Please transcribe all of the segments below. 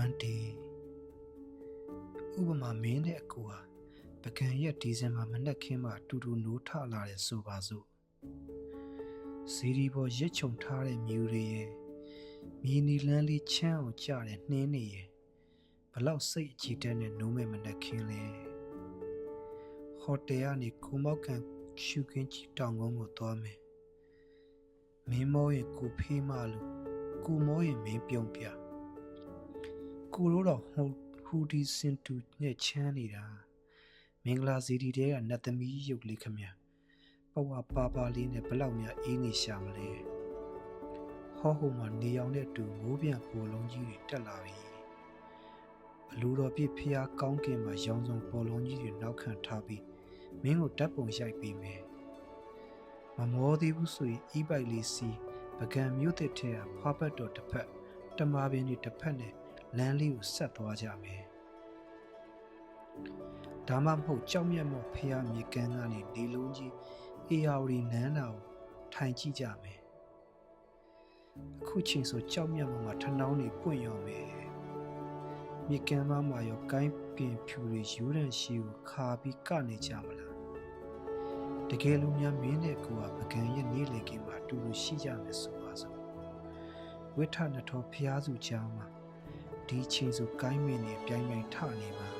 one day ဥပမာမင်းနဲ့အကူဟာပကံရက်ဒီဇင်ဘာမနက်ခင်းမှာတူတူနိုးထလာတယ်ဆိုပါစို့စီဒီပေါ်ရစ်ချုံထားတဲ့မြူတွေရဲ့မြင်းနီလန်းလေးချမ်းအောင်ကြတဲ့နှင်းနေရဲ့ဘလောက်စိတ်အခြေတက်နဲ့နိုးမဲ့မနက်ခင်းလဲဟိုတယ်ကနေကိုမောက်ကန်ရှုခင်းချီတောင်ကုန်းကိုသွားမယ်မင်းမောရင်ကိုဖေးမလို့ကိုမောရင်မင်းပြုံးပြ ကိုတို့တော့ဟိုဟူဒီစင်တူနဲ့ချမ်းနေတာမင်္ဂလာစီဒီတဲကနတ်သမီးရုပ်လေးခမပဝပါပါလေးနဲ့ဘလောက်များအေးနေရှာမလဲဟောဟိုမှာနေအောင်တဲ့တူမိုးပြန်ပေါ်လုံးကြီးတွေတက်လာပြီဘလူတော်ပြည့်ဖျားကောင်းကင်မှာရောင်စုံပေါ်လုံးကြီးတွေနောက်ခံထားပြီးမင်းကိုဓာတ်ပုံရိုက်ပေးမယ်မမောသေးဘူးဆိုရင်အီးပိုက်လေးစီပကံမြို့တစ်ထဲကဖွားပတ်တော်တစ်ဖက်တမာပင်တွေတစ်ဖက်နဲ့ လမ်းလေးကိုဆက်သွားကြမယ်။ဒါမှမဟုတ်ကြောက်မြတ်မော့ဖျားမြေကမ်းကနေနေလုံးကြီးအေယာဝတီနန်းနာကိုထိုင်ကြည့်ကြမယ်။အခုချိန်ဆိုကြောက်မြတ်မော့မှာထနှောင်းနေပွင့်ရောမယ်။မြေကမ်းမမှာရောကိုင်းပင်ဖြူတွေယူရန်ရှိကိုခါပြီးကနေကြမလား။တကယ်လို့များမင်းနဲ့ကိုကပကံရဲ့နေလေကင်းမှာအတူတူရှိကြမယ်ဆိုပါစို့။ဝိထနထောဖျားစုချောင်းမှာ ဒီချိန်ဆိုကိုင်းမင်းနေပြိုင်ပြိုင်ထနေမှာ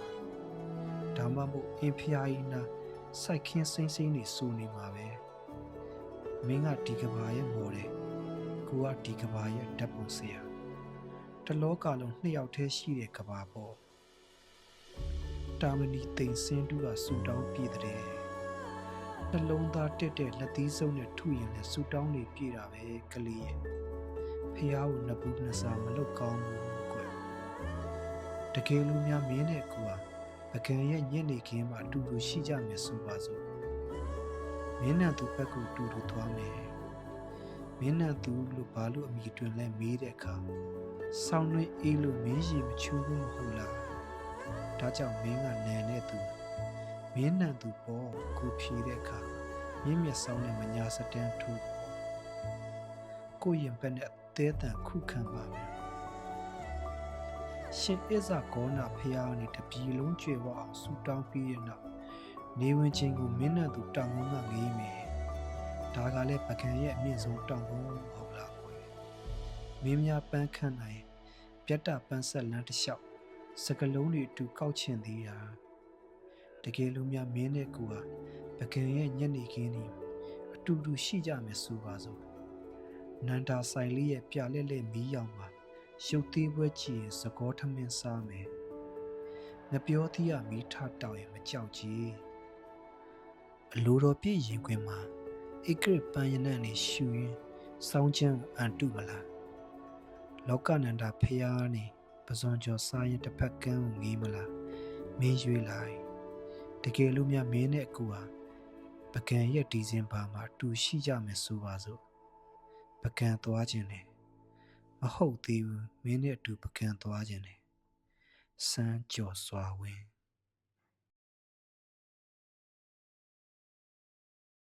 ဒါမှမဟုတ်အင်ဖျားကြီးနာစိုက်ခင်းစိမ့်စိမ့်နေစူနေမှာပဲမင်းကဒီကဘာရဲ့မော်တယ်ကိုကဒီကဘာရဲ့ဓာတ်ပုံဆရာတလောကလုံးနှစ်ယောက်တည်းရှိတဲ့ကဘာပေါ့တာမဏီတိမ်စင်းတူကဆူတောင်းပြည့်တဲ့နှလုံးသားတက်တဲ့လက်သီးစုံနဲ့ထုရင်လည်းဆူတောင်းနေပြည့်တာပဲကလေးရဲ့ဖះကိုနှစ်ဘူးနှစ်စာမလုတ်ကောင်းဘူးကွယ် တကယ်လို့များမင်းနဲ့ကိုဟာပကံရဲ့ညက်နေခင်းမှာအတူတူရှိကြမယ်ဆိုပါစို့မင်းနဲ့သူဘက်ကိုတူတူသွားမယ်မင်းနဲ့သူလို့ဘာလို့အမိတွင်လဲမေးတဲ့အခါဆောင်းနှင်းအေးလို့မင်းရီမချူဘူးမဟုတ်လားဒါကြောင့်မင်းကနန်တဲ့သူမင်းနန်သူပေါ့ကိုဖြေတဲ့အခါမြင့်မြတ်ဆောင်တဲ့မညာစတန်းထူပေါ့ကိုရင်ဘက်နဲ့တဲတန်ခုခံပါမယ် ရှင်အစ္ဆာကောနာဖျားနေတပြီလုံးကျွေဝအောင်ဆူတောင်းပြီးရနောက်နေဝင်ချင်းကိုမင်းနဲ့သူတောင်ကုန်းကငေးမယ်ဒါကလည်းပကံရဲ့အမြင့်ဆုံးတောင်ကုန်းဟုတ်လားကွယ်မင်းများပန်းခန့်နိုင်ပြတ်တပန်းဆက်လန်းတစ်လျှောက်စကလုံးတွေအတူကောက်ချင်သေးတာတကယ်လို့များမင်းနဲ့ကိုဟာပကံရဲ့ညနေခင်းนี่အတူတူရှိကြမယ်ဆိုပါစို့နန္တာဆိုင်လေးရဲ့ပြလက်လက်မီးရောင်မှာ ရုပ်သေးပွဲကြည့်ရင်သကောထမင်းစားမယ်။ငပြောသီးရမီးထတောက်ရင်မကြောက်ကြီး။အလိုတော်ပြည့်ရင်ခွင်မှာဧကရပန်းရနံ့နေရှူရင်စောင်းချမ်းအန်တုမလား။လောကနန္ဒဖျားနေပဇွန်ကျော်စားရင်တစ်ဖက်ကန်းကိုငေးမလား။မင်းရွေးလိုက်။တကယ်လို့များမင်းနဲ့အကူဟာပကံရဲ့ဒီဇင်ဘာမှာတူရှိကြမယ်ဆိုပါစို့။ပကံသွားခြင်းနဲ့ မဟုတ်သေးဘူးမင်းနဲ့အတူပကံသွားခြင်းနဲ့စမ်းကြော်စွာဝင်